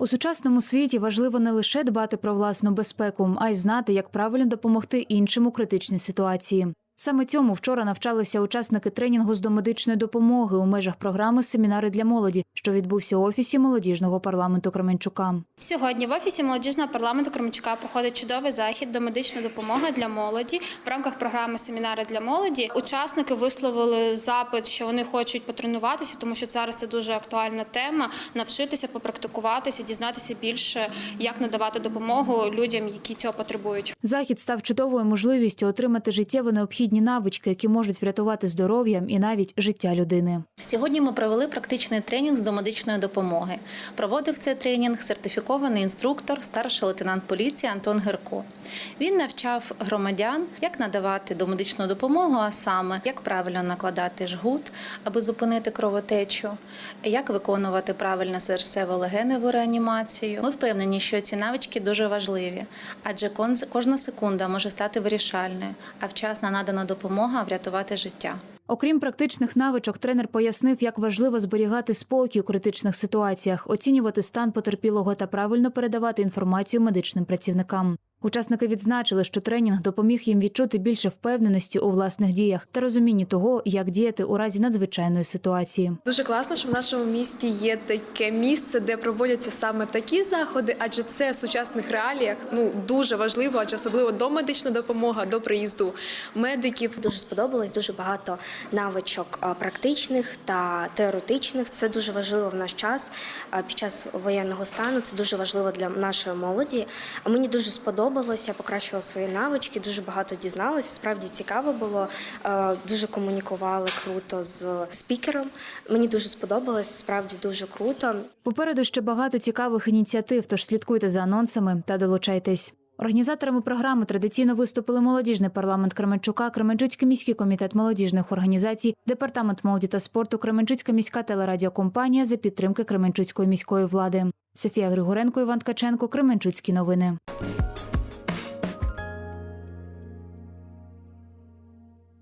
У сучасному світі важливо не лише дбати про власну безпеку, а й знати, як правильно допомогти іншим у критичній ситуації. Саме цьому вчора навчалися учасники тренінгу з домедичної допомоги у межах програми Семінари для молоді, що відбувся у офісі молодіжного парламенту Кременчука. Сьогодні в офісі молодіжного парламенту Кременчука проходить чудовий захід до медичної допомоги для молоді в рамках програми Семінари для молоді. Учасники висловили запит, що вони хочуть потренуватися, тому що зараз це дуже актуальна тема. Навчитися, попрактикуватися, дізнатися більше, як надавати допомогу людям, які цього потребують. Захід став чудовою можливістю отримати життєво необхідні навички, які можуть врятувати здоров'я і навіть життя людини. Сьогодні ми провели практичний тренінг з домедичної допомоги. Проводив цей тренінг сертифікований інструктор, старший лейтенант поліції Антон Герко. Він навчав громадян, як надавати домедичну допомогу, а саме як правильно накладати жгут, аби зупинити кровотечу, як виконувати правильно серцево-легеневу реанімацію. Ми впевнені, що ці навички дуже важливі, адже кожна секунда може стати вирішальною, а вчасна надана допомога врятувати життя. Окрім практичних навичок, тренер пояснив, як важливо зберігати спокій у критичних ситуаціях, оцінювати стан потерпілого та правильно передавати інформацію медичним працівникам. Учасники відзначили, що тренінг допоміг їм відчути більше впевненості у власних діях та розумінні того, як діяти у разі надзвичайної ситуації. Дуже класно, що в нашому місті є таке місце, де проводяться саме такі заходи, адже це в сучасних реаліях ну дуже важливо, адже особливо домедична допомога до приїзду медиків. Дуже сподобалось дуже багато навичок практичних та теоретичних. Це дуже важливо в наш час а, під час воєнного стану. Це дуже важливо для нашої молоді. А Мені дуже сподобалося, я покращила свої навички, дуже багато дізналася. Справді цікаво було. Е, Дуже комунікували круто з спікером. Мені дуже сподобалось, справді дуже круто. Попереду ще багато цікавих ініціатив, тож слідкуйте за анонсами та долучайтесь. Організаторами програми традиційно виступили молодіжний парламент Кременчука, Кременчуцький міський комітет молодіжних організацій, департамент молоді та спорту, Кременчуцька міська телерадіокомпанія за підтримки Кременчуцької міської влади. Софія Григоренко, Іван Ткаченко, Кременчуцькі новини.